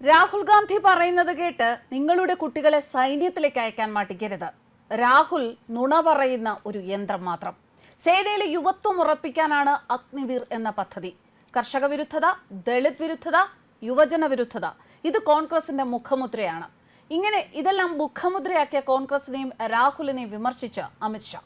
രാഹുൽ ഗാന്ധി പറയുന്നത് കേട്ട് നിങ്ങളുടെ കുട്ടികളെ സൈന്യത്തിലേക്ക് അയക്കാൻ മടിക്കരുത്. രാഹുൽ നുണ പറയുന്ന ഒരു യന്ത്രം മാത്രം. സേനയിലെ യുവത്വം ഉറപ്പിക്കാനാണ് അഗ്നിവീർ എന്ന പദ്ധതി. കർഷക വിരുദ്ധത ദളിത് വിരുദ്ധത യുവജന വിരുദ്ധത. ഇത് കോൺഗ്രസിന്റെ മുഖമുദ്രയാണ്. ഇങ്ങനെ ഇതെല്ലാം മുഖമുദ്രയാക്കിയ കോൺഗ്രസിനെയും രാഹുലിനെയും വിമർശിച്ച് അമിത്ഷാ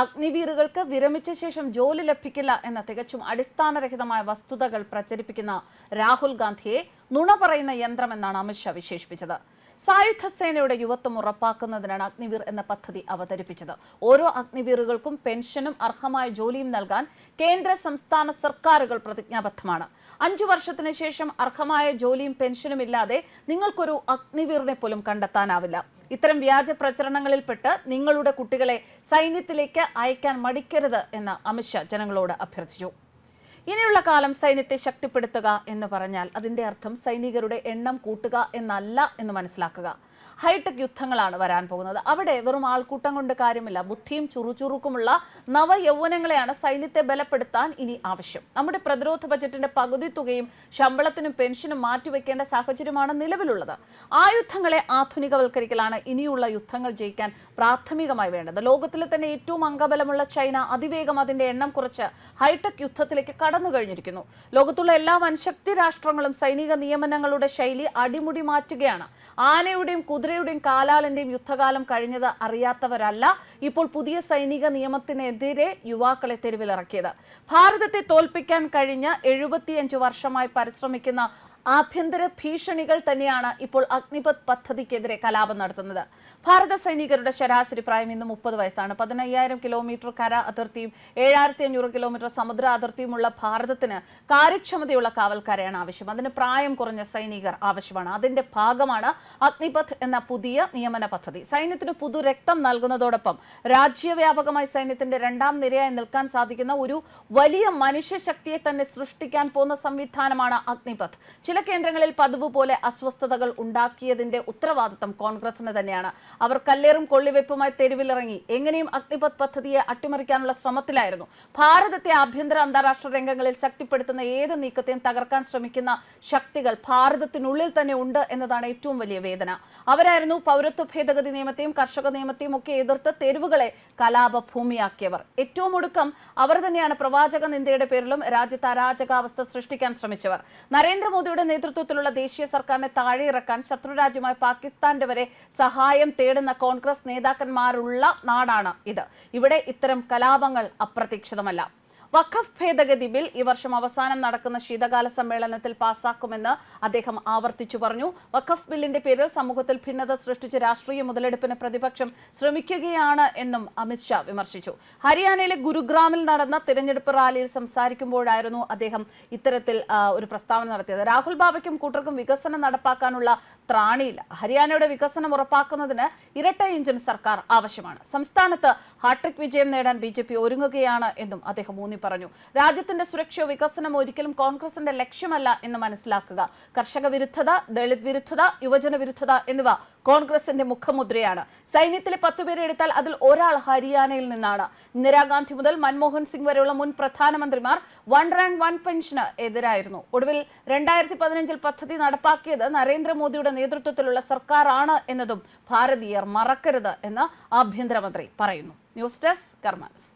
അഗ്നിവീറുകൾക്ക് വിരമിച്ച ശേഷം ജോലി ലഭിക്കില്ല എന്ന തികച്ചും അടിസ്ഥാനരഹിതമായ വസ്തുതകൾ പ്രചരിപ്പിക്കുന്ന രാഹുൽ ഗാന്ധിയെ നുണ പറയുന്ന യന്ത്രമെന്നാണ് അമിത്ഷാ വിശേഷിപ്പിച്ചത്. സായുധ സേനയുടെ യുവത്വം ഉറപ്പാക്കുന്നതിനാണ് അഗ്നിവീർ എന്ന പദ്ധതി അവതരിപ്പിച്ചത്. ഓരോ അഗ്നിവീറുകൾക്കും പെൻഷനും അർഹമായ ജോലിയും നൽകാൻ കേന്ദ്ര സംസ്ഥാന സർക്കാരുകൾ പ്രതിജ്ഞാബദ്ധമാണ്. അഞ്ചു വർഷത്തിന് ശേഷം അർഹമായ ജോലിയും പെൻഷനും ഇല്ലാതെ നിങ്ങൾക്കൊരു അഗ്നിവീറിനെ പോലും കണ്ടെത്താനാവില്ല. ഇത്തരം വ്യാജ പ്രചരണങ്ങളിൽപ്പെട്ട് നിങ്ങളുടെ കുട്ടികളെ സൈന്യത്തിലേക്ക് അയക്കാൻ മടിക്കരുത് എന്ന് അമിത്ഷാ ജനങ്ങളോട് അഭ്യർത്ഥിച്ചു. ഇനിയുള്ള കാലം സൈന്യത്തെ ശക്തിപ്പെടുത്തുക എന്ന് പറഞ്ഞാൽ അതിന്റെ അർത്ഥം സൈനികരുടെ എണ്ണം കൂട്ടുക എന്നല്ല എന്ന് മനസ്സിലാക്കുക. ഹൈടെക് യുദ്ധങ്ങളാണ് വരാൻ പോകുന്നത്. അവിടെ വെറും ആൾക്കൂട്ടം കൊണ്ട് കാര്യമില്ല. ബുദ്ധിയും ചുറുചുറുക്കുമുള്ള നവ നവയൗവനങ്ങളെയാണ് സൈന്യത്തെ ബലപ്പെടുത്താൻ ഇനി ആവശ്യം. നമ്മുടെ പ്രതിരോധ ബജറ്റിന്റെ പകുതി തുകയും ശമ്പളത്തിനും പെൻഷനും മാറ്റിവെക്കേണ്ട സാഹചര്യമാണ് നിലവിലുള്ളത്. ആയുധങ്ങളെ ആധുനികവൽക്കരിക്കലാണ് ഇനിയുള്ള യുദ്ധങ്ങൾ ജയിക്കാൻ പ്രാഥമികമായി വേണ്ടത്. ലോകത്തിലെ തന്നെ ഏറ്റവും അംഗബലമുള്ള ചൈന അതിവേഗം അതിന്റെ എണ്ണം കുറച്ച് ഹൈടെക് യുദ്ധത്തിലേക്ക് കടന്നു കഴിഞ്ഞിരിക്കുന്നു. ലോകത്തുള്ള എല്ലാ വൻശക്തി രാഷ്ട്രങ്ങളും സൈനിക നിയമനങ്ങളുടെ ശൈലി അടിമുടി മാറ്റുകയാണ്. ആനയുടെയും കുതിരയുടെയും കാലാളിന്റെയും യുദ്ധകാലം കഴിഞ്ഞത് അറിയാത്തവരല്ല. ഇപ്പോൾ പുതിയ സൈനിക നിയമത്തിനെതിരെ യുവാക്കളെ തെരുവിലിറക്കിയത്. ഭാരതത്തെ തോൽപ്പിക്കാൻ കഴിഞ്ഞ എഴുപത്തിയഞ്ച് വർഷമായി പരിശ്രമിക്കുന്ന ആഭ്യന്തര ഭീഷണികൾ തന്നെയാണ് ഇപ്പോൾ അഗ്നിപത് പദ്ധതിക്കെതിരെ കലാപം നടത്തുന്നത്. ഭാരത സൈനികരുടെ ശരാശരി പ്രായം ഇന്ന് മുപ്പത് വയസ്സാണ്. പതിനയ്യായിരം കിലോമീറ്റർ കര അതിർത്തിയും ഏഴായിരത്തി അഞ്ഞൂറ് കിലോമീറ്റർ സമുദ്ര അതിർത്തിയുമുള്ള ഭാരതത്തിന് കാര്യക്ഷമതയുള്ള കാവൽക്കാരെയാണ് ആവശ്യം. അതിന് പ്രായം കുറഞ്ഞ സൈനികർ ആവശ്യമാണ്. അതിന്റെ ഭാഗമാണ് അഗ്നിപഥ് എന്ന പുതിയ നിയമന പദ്ധതി. സൈന്യത്തിന് പുതു രക്തം നൽകുന്നതോടൊപ്പം രാജ്യവ്യാപകമായി സൈന്യത്തിന്റെ രണ്ടാം നിരയായി നിൽക്കാൻ സാധിക്കുന്ന ഒരു വലിയ മനുഷ്യശക്തിയെ തന്നെ സൃഷ്ടിക്കാൻ പോകുന്ന സംവിധാനമാണ് അഗ്നിപഥ്. ചില കേന്ദ്രങ്ങളിൽ പതിവ് പോലെ അസ്വസ്ഥതകൾ ഉണ്ടാക്കിയതിന്റെ ഉത്തരവാദിത്തം കോൺഗ്രസിന് തന്നെയാണ്. അവർ കല്ലേറും കൊള്ളിവെപ്പുമായി തെരുവിലിറങ്ങി എങ്ങനെയും അഗ്നിപത് പദ്ധതിയെ അട്ടിമറിക്കാനുള്ള ശ്രമത്തിലായിരുന്നു. ഭാരതത്തെ ആഭ്യന്തര അന്താരാഷ്ട്ര രംഗങ്ങളിൽ ശക്തിപ്പെടുത്തുന്ന ഏത് നീക്കത്തെയും തകർക്കാൻ ശ്രമിക്കുന്ന ശക്തികൾ ഭാരതത്തിനുള്ളിൽ തന്നെ ഉണ്ട് എന്നതാണ് ഏറ്റവും വലിയ വേദന. അവരായിരുന്നു പൗരത്വ ഭേദഗതി നിയമത്തെയും കർഷക നിയമത്തെയും ഒക്കെ എതിർത്ത് തെരുവുകളെ കലാപഭൂമിയാക്കിയവർ. ഏറ്റവും ഒടുക്കം അവർ തന്നെയാണ് പ്രവാചക നിന്ദയുടെ പേരിലും രാജ്യത്ത് അരാജകാവസ്ഥ സൃഷ്ടിക്കാൻ ശ്രമിച്ചവർ. നരേന്ദ്രമോദിയുടെ നേതൃത്വത്തിലുള്ള ദേശീയ സർക്കാരിനെ താഴെയിറക്കാൻ ശത്രുരാജ്യമായ പാകിസ്ഥാന്റെ വരെ സഹായം തേടുന്ന കോൺഗ്രസ് നേതാക്കന്മാരുള്ള നാടാണ് ഇത്. ഇവിടെ ഇത്തരം കലാപങ്ങൾ അപ്രതീക്ഷിതമല്ല. വഖഫ് ഭേദഗതി ബിൽ ഈ വർഷം അവസാനം നടക്കുന്ന ശീതകാല സമ്മേളനത്തിൽ പാസാക്കുമെന്ന് അദ്ദേഹം ആവർത്തിച്ചു പറഞ്ഞു. വഖഫ് ബില്ലിന്റെ പേരിൽ സമൂഹത്തിൽ ഭിന്നത സൃഷ്ടിച്ച് രാഷ്ട്രീയ മുതലെടുപ്പിന് പ്രതിപക്ഷം ശ്രമിക്കുകയാണ് എന്നും അമിത്ഷാ വിമർശിച്ചു. ഹരിയാനയിലെ ഗുരുഗ്രാമിൽ നടന്ന തിരഞ്ഞെടുപ്പ് റാലിയിൽ സംസാരിക്കുമ്പോഴായിരുന്നു അദ്ദേഹം ഇത്തരത്തിൽ ഒരു പ്രസ്താവന നടത്തിയത്. രാഹുൽ ബാബയ്ക്കും കൂട്ടർക്കും വികസനം നടപ്പാക്കാനുള്ള ത്രാണിയില്ല ഹരിയാനയുടെ വികസനം ഉറപ്പാക്കുന്നതിന് ഇരട്ട എഞ്ചിൻ സർക്കാർ ആവശ്യമാണ്. സംസ്ഥാനത്ത് ഹാട്രിക് വിജയം നേടാൻ ബി ഒരുങ്ങുകയാണ് എന്നും അദ്ദേഹം ഊന്നി പറഞ്ഞു. രാജ്യത്തിന്റെ സുരക്ഷയോ വികസനമോ ഒരിക്കലും കോൺഗ്രസിന്റെ ലക്ഷ്യമല്ല എന്ന് മനസ്സിലാക്കുക. കർഷക വിരുദ്ധത ദളിത് വിരുദ്ധത യുവജന വിരുദ്ധത എന്നിവ കോൺഗ്രസിന്റെ മുഖമുദ്രയാണ്. സൈന്യത്തിലെ പത്തുപേരെ എടുത്താൽ അതിൽ ഒരാൾ ഹരിയാനയിൽ നിന്നാണ്. ഇന്ദിരാഗാന്ധി മുതൽ മൻമോഹൻ സിംഗ് വരെയുള്ള മുൻ പ്രധാനമന്ത്രിമാർ വൺ റാങ്ക് വൺ പെൻഷന് എതിരായിരുന്നു. ഒടുവിൽ രണ്ടായിരത്തി പതിനഞ്ചിൽ പദ്ധതി നടപ്പാക്കിയത് നരേന്ദ്രമോദിയുടെ നേതൃത്വത്തിലുള്ള സർക്കാരാണ് എന്നതും ഭാരതീയർ മറക്കരുത് എന്ന് ആഭ്യന്തരമന്ത്രി പറയുന്നു. News desk കർമാൻസ്